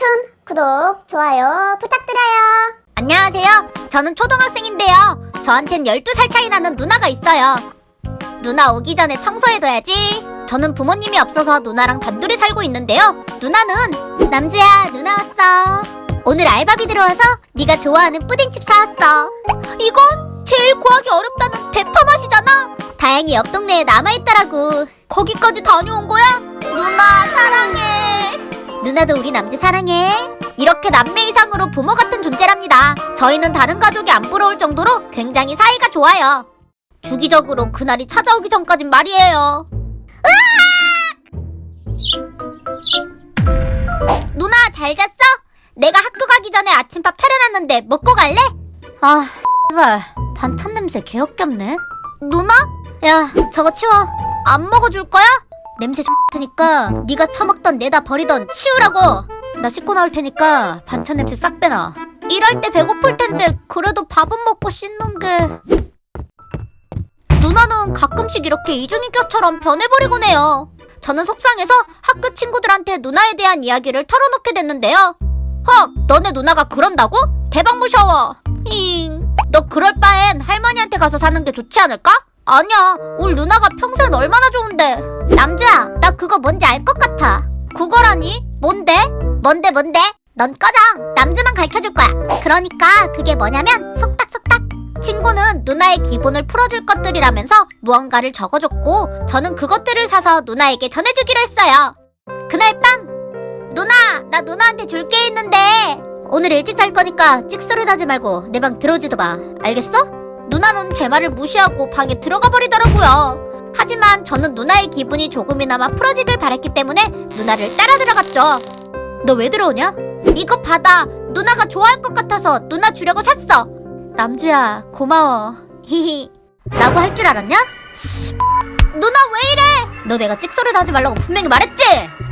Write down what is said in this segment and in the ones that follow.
웹툰 구독, 좋아요 부탁드려요. 안녕하세요. 저는 초등학생인데요. 저한텐 12살 차이 나는 누나가 있어요. 누나 오기 전에 청소해둬야지. 저는 부모님이 없어서 누나랑 단둘이 살고 있는데요. 누나는 남주야, 누나 왔어. 오늘 알바비 들어와서 네가 좋아하는 뿌딩칩 사왔어. 이건 제일 구하기 어렵다는 대파 맛이잖아. 다행히 옆 동네에 남아있더라고. 거기까지 다녀온 거야? 누나 사랑해. 누나도 우리 남주 사랑해. 이렇게 남매 이상으로 부모 같은 존재랍니다. 저희는 다른 가족이 안 부러울 정도로 굉장히 사이가 좋아요. 주기적으로 그날이 찾아오기 전까진 말이에요. 으악! 누나 잘 잤어? 내가 학교 가기 전에 아침밥 차려놨는데 먹고 갈래? 아, 제발 반찬 냄새 개역겹네. 누나? 야, 저거 치워. 안 먹어줄 거야? 냄새 X니까 네가 처먹던 내다 버리던 치우라고. 나 씻고 나올 테니까 반찬 냄새 싹 빼놔. 일할 때 배고플 텐데 그래도 밥은 먹고 씻는 게. 누나는 가끔씩 이렇게 이중인격처럼 변해버리곤 해요. 저는 속상해서 학교 친구들한테 누나에 대한 이야기를 털어놓게 됐는데요. 헉, 너네 누나가 그런다고? 대박 무서워. 힝. 너 그럴 바엔 할머니한테 가서 사는 게 좋지 않을까? 아니야. 우리 누나가 평소엔 얼마나 좋은데. 그거 뭔지 알 것 같아. 그거라니? 뭔데? 뭔데 뭔데? 넌 꺼져. 남주만 가르쳐줄 거야. 그러니까 그게 뭐냐면 속닥속닥. 친구는 누나의 기본을 풀어줄 것들이라면서 무언가를 적어줬고 저는 그것들을 사서 누나에게 전해주기로 했어요. 그날 밤 누나 나 누나한테 줄 게 있는데 오늘 일찍 잘 거니까 찍소리 나지 말고 내 방 들어오지도 마. 알겠어? 누나는 제 말을 무시하고 방에 들어가 버리더라고요. 하지만 저는 누나의 기분이 조금이나마 풀어지길 바랬기 때문에 누나를 따라 들어갔죠. 너 왜 들어오냐? 이거 받아. 누나가 좋아할 것 같아서 누나 주려고 샀어. 남주야, 고마워. 히히. 라고 할 줄 알았냐? 씨. 누나 왜 이래? 너 내가 찍소리 하지 말라고 분명히 말했지?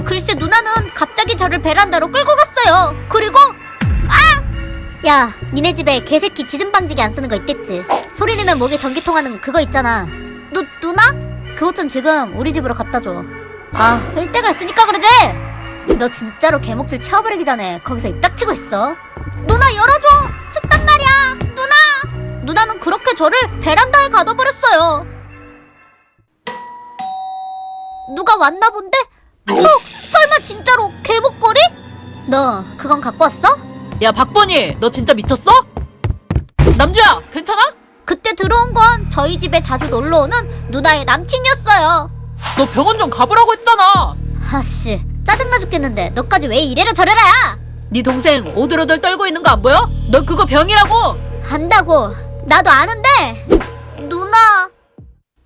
글쎄 누나는 갑자기 저를 베란다로 끌고 갔어요. 그리고 아! 야, 니네 집에 개새끼 지진 방지기 안 쓰는 거 있겠지? 소리 내면 목에 전기 통하는 그거 있잖아. 누 누나? 그것 좀 지금 우리 집으로 갖다 줘. 아, 쓸 데가 있으니까 그러지? 너 진짜로 개목줄 채워버리기 전에 거기서 입 닥치고 있어. 누나 열어줘! 춥단 말이야! 누나! 누나는 그렇게 저를 베란다에 가둬버렸어요. 누가 왔나 본데? 어? 설마 진짜로 개목걸이? 너 그건 갖고 왔어? 야 박번희 너 진짜 미쳤어? 남주야 괜찮아? 그때 들어온 건 저희 집에 자주 놀러 오는 누나의 남친이었어요. 너 병원 좀 가보라고 했잖아. 아씨 짜증나 죽겠는데 너까지 왜 이래라 저래라야? 네 동생 오들오들 떨고 있는 거 안 보여? 너 그거 병이라고. 안다고. 나도 아는데. 누나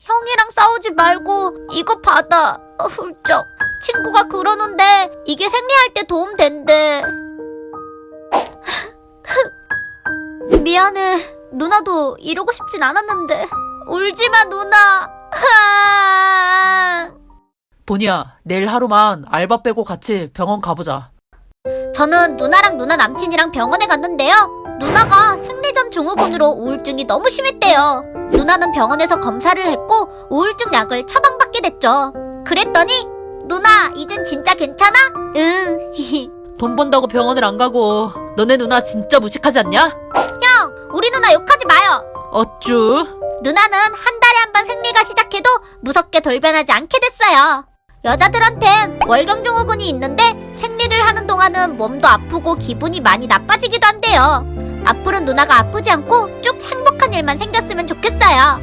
형이랑 싸우지 말고 이거 받아. 어, 훌쩍. 친구가 그러는데 이게 생리할 때 도움 된대. 미안해 누나도 이러고 싶진 않았는데 울지마 누나 보니야 내일 하루만 알바 빼고 같이 병원 가보자 저는 누나랑 누나 남친이랑 병원에 갔는데요. 누나가 생리전 증후군으로 우울증이 너무 심했대요. 누나는 병원에서 검사를 했고 우울증 약을 처방받게 됐죠. 그랬더니 누나 이젠 진짜 괜찮아? 응. 돈 번다고 병원을 안 가고 너네 누나 진짜 무식하지 않냐? 형, 우리 누나 욕하지 마요. 어쭈 누나는 한 달에 한 번 생리가 시작해도 무섭게 돌변하지 않게 됐어요. 여자들한텐 월경 증후군이 있는데 생리를 하는 동안은 몸도 아프고 기분이 많이 나빠지기도 한대요. 앞으로 누나가 아프지 않고 쭉 행복한 일만 생겼으면 좋겠어요.